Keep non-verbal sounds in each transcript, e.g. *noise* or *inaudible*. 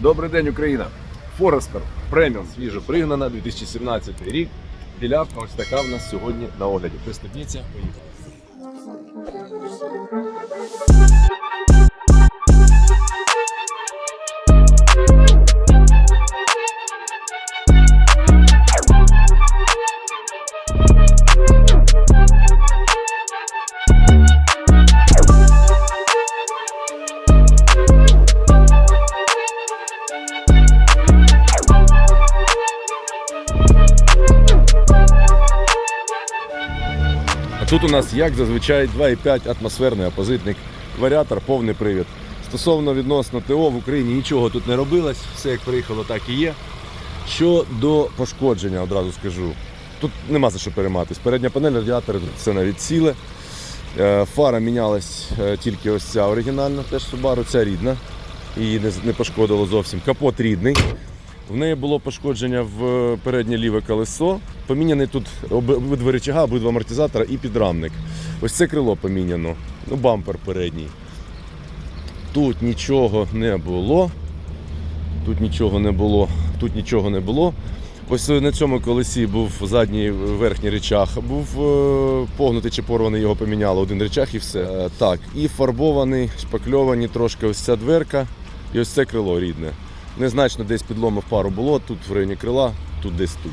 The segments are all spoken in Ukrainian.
Добрий день, Україна! Форестер преміум свіжо пригнана 2017 рік. Білявка ось така в нас сьогодні на огляді. Пристебніться, поїхали. Тут у нас, як зазвичай, 2,5 атмосферний опозитник, варіатор, повний привід. Стосовно відносно ТО в Україні нічого тут не робилось, все як приїхало, так і є. Що до пошкодження, одразу скажу. Тут нема за що перейматися. Передня панель, радіатор, це навіть ціле. Е, Фара мінялась е, тільки ось ця оригінальна, теж Subaru, ця рідна. Її не, не пошкодило зовсім. Капот рідний. В неї було пошкодження в переднє ліве колесо. Поміняний тут об- обидва рычага, обидва амортизатора і підрамник. Ось це крило поміняно. Ну, бампер передній. Тут нічого не було. Тут нічого не було. Тут нічого не було. Ось на цьому колесі був задній верхній речах, був е, погнутий чи порваний, його поміняли, один речах і все. Е, так, і фарбований, шпакльовані трошки ось ця дверка і ось це крило рідне. Незначно десь підломив пару було, тут в районі крила, тут десь тут.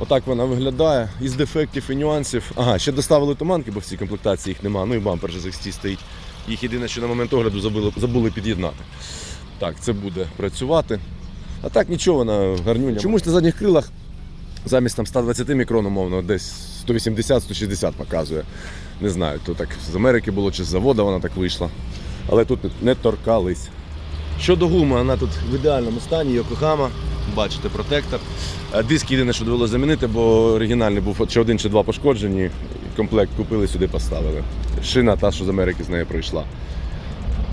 Отак вона виглядає. Із дефектів і нюансів. Ага, ще доставили туманки, бо в цій комплектації їх нема. Ну і бампер же захисті стоїть. Їх єдине, що на момент огляду забули, забули під'єднати. Так, це буде працювати. А так нічого вона гарнюня. Чомусь на задніх крилах замість там 120 мікрон, умовно, десь 180-160 показує. Не знаю, то так з Америки було чи з заводу вона так вийшла. Але тут не торкались. Щодо гуми, вона тут в ідеальному стані, Йокохама, бачите, протектор. Е, Диск єдине, що довелося замінити, бо оригінальний був чи один, чи два пошкоджені. Комплект купили, сюди поставили. Шина та, що з Америки з нею пройшла.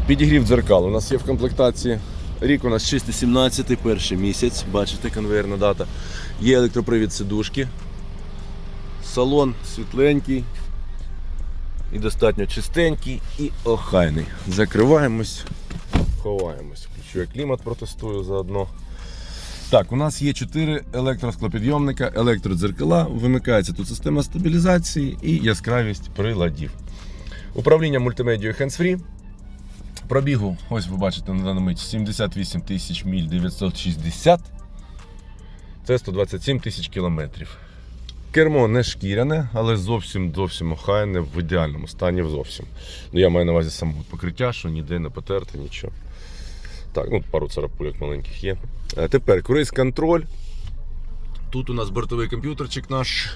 Підігрів дзеркал. У нас є в комплектації. Рік у нас чистий 17 перший місяць. Бачите, конвейерна дата. Є електропривід сидушки. Салон світленький. І достатньо чистенький і охайний. Закриваємось, ховаємось. Включу я клімат протестую заодно. Так, у нас є 4 електросклопідйомника, електродзеркала, вимикається тут система стабілізації і яскравість приладів. Управління мультимедією hands-free. Пробігу, ось ви бачите на даному мить 78 тисяч міль 960. Це 127 тисяч кілометрів. Кермо не шкіряне, але зовсім зовсім охайне в ідеальному стані зовсім. Ну, я маю на увазі саме покриття, що ніде не потерте, нічого. Так, ну пару царапульок маленьких є. Е, Тепер круїз контроль. Тут у нас бортовий комп'ютерчик наш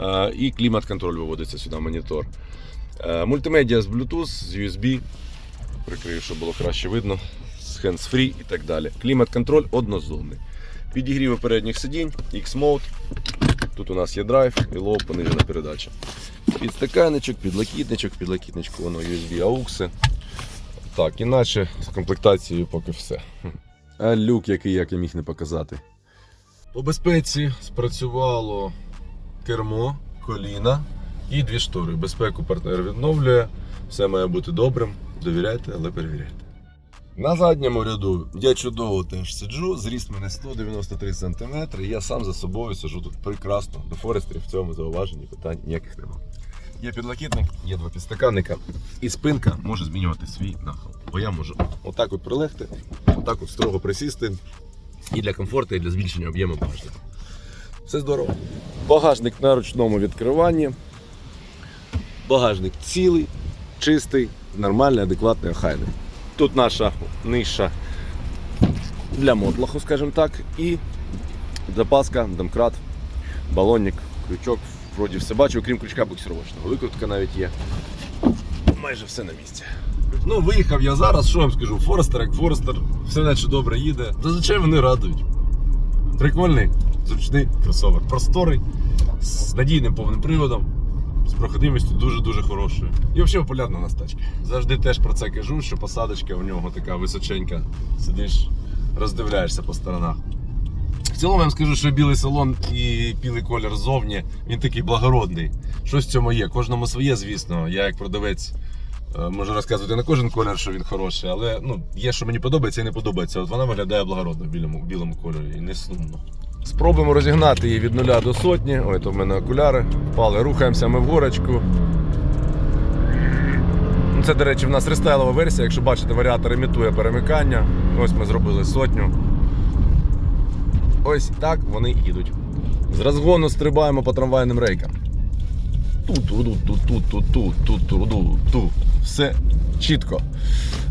е, і клімат-контроль виводиться сюди, монітор. Е, Мультимедіа з Bluetooth, з USB. Прикрию, щоб було краще видно. З hands-free і так далі. Клімат-контроль однозонний. Підігріви передніх сидінь, X-Mode. Тут у нас є драйв і лоу понижена передача. Підстаканничок, підлокітничок, підлокітничку, воно USB, аукси. Так, іначе з комплектацією поки все. А люк, який як я міг не показати. По безпеці спрацювало кермо, коліна і дві штори. Безпеку партнер відновлює, все має бути добрим. Довіряйте, але перевіряйте. На задньому ряду я чудово теж сиджу, зріст мене 193 см, і я сам за собою сиджу тут прекрасно. До Форестрів в цьому зауваженні питань ніяких немає. Є підлокітник, є два підстаканника, і спинка може змінювати свій нахил. Бо я можу отак от прилегти, отак от строго присісти. І для комфорту, і для збільшення об'єму багажника. Все здорово. Багажник на ручному відкриванні. Багажник цілий, чистий, нормальний, адекватний, охайний. Тут наша ниша для мотлоху, скажімо так, і запаска, домкрат, балонник, крючок. Вроді все бачу, окрім крючка буксировочного. Викрутка навіть є. Майже все на місці. Ну, виїхав я зараз, що вам скажу, Форестер як Форестер, все наче добре їде. Зазвичай вони радують. Прикольний, зручний кросовер. Просторий, з надійним повним приводом, з проходимістю дуже-дуже хорошою. І взагалі популярна у нас тачка. Завжди теж про це кажу, що посадочка у нього така височенька. Сидиш, роздивляєшся по сторонах. В цілому я вам скажу, що білий салон і білий колір ззовні, він такий благородний. Щось в цьому є. Кожному своє, звісно. Я як продавець Е, Можу розказувати на кожен колір, що він хороший, але ну, є, що мені подобається і не подобається. От вона виглядає благородно в білому, в білому кольорі і не сумно. Спробуємо розігнати її від нуля до сотні. Ой, то в мене окуляри впали. Рухаємося ми в горочку. Ну, Це, до речі, в нас рестайлова версія. Якщо бачите, варіатор імітує перемикання. Ось ми зробили сотню. Ось так вони їдуть. З розгону стрибаємо по трамвайним рейкам. Ту-ту-ду-ту-ту-ту-ту-ту-ту-ту. Все чітко.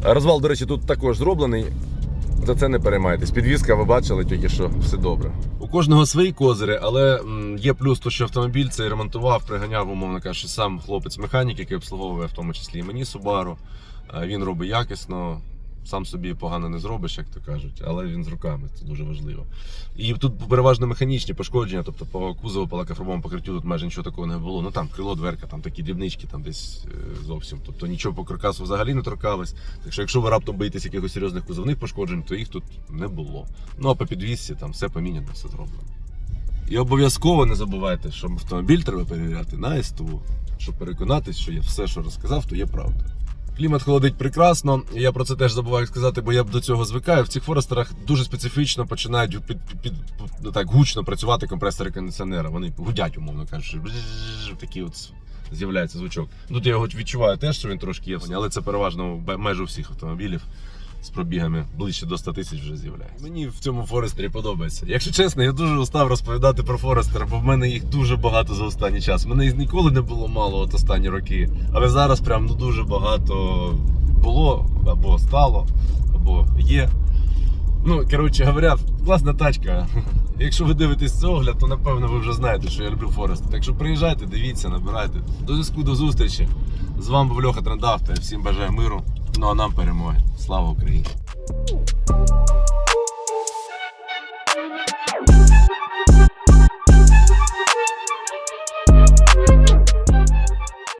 Розвал, до речі, тут також зроблений. За це не переймайтесь. Підвізка, ви бачили тільки що все добре. У кожного свої козири, але є плюс, то, що автомобіль цей ремонтував, приганяв, умовно кажучи, сам хлопець-механік, який обслуговує в тому числі і мені Subaru. Е, Він робить якісно. Сам собі погано не зробиш, як то кажуть, але він з руками, це дуже важливо. І тут переважно механічні пошкодження, тобто по кузову, по лакофарбовому покриттю тут майже нічого такого не було. Ну там крило, дверка, там такі дрібнички, там десь е, зовсім. Тобто нічого по каркасу взагалі не торкалось. Так що, якщо ви раптом боїтесь якихось серйозних кузовних пошкоджень, то їх тут не було. Ну а по підвісці там все поміняно, все зроблено. І обов'язково не забувайте, що автомобіль треба перевіряти на СТУ, щоб переконатись, що я все, що розказав, то є правда. Клімат холодить прекрасно. Я про це теж забуваю сказати, бо я до цього звикаю. В цих форестерах дуже специфічно починають під, під, під, ну, так гучно працювати компресори кондиціонера. Вони гудять, умовно кажучи, такі от з'являється звучок. Тут я його відчуваю теж, що він трошки є, але це переважно майже у всіх автомобілів. З пробігами ближче до 100 тисяч вже з'являється. Мені в цьому Форестері подобається. Якщо чесно, я дуже устав розповідати про Форестер, бо в мене їх дуже багато за останній час. Мене їх ніколи не було мало от останні роки. Але зараз прям ну дуже багато було або стало, або є. Ну, коротше говоря, класна тачка. *laughs* Якщо ви дивитесь цей огляд, то напевно ви вже знаєте, що я люблю Форест. Так що приїжджайте, дивіться, набирайте. До зв'язку, до зустрічі. З вами був Льоха Трендавто. Всім бажаю миру. Ну а нам перемоги. Слава Україні!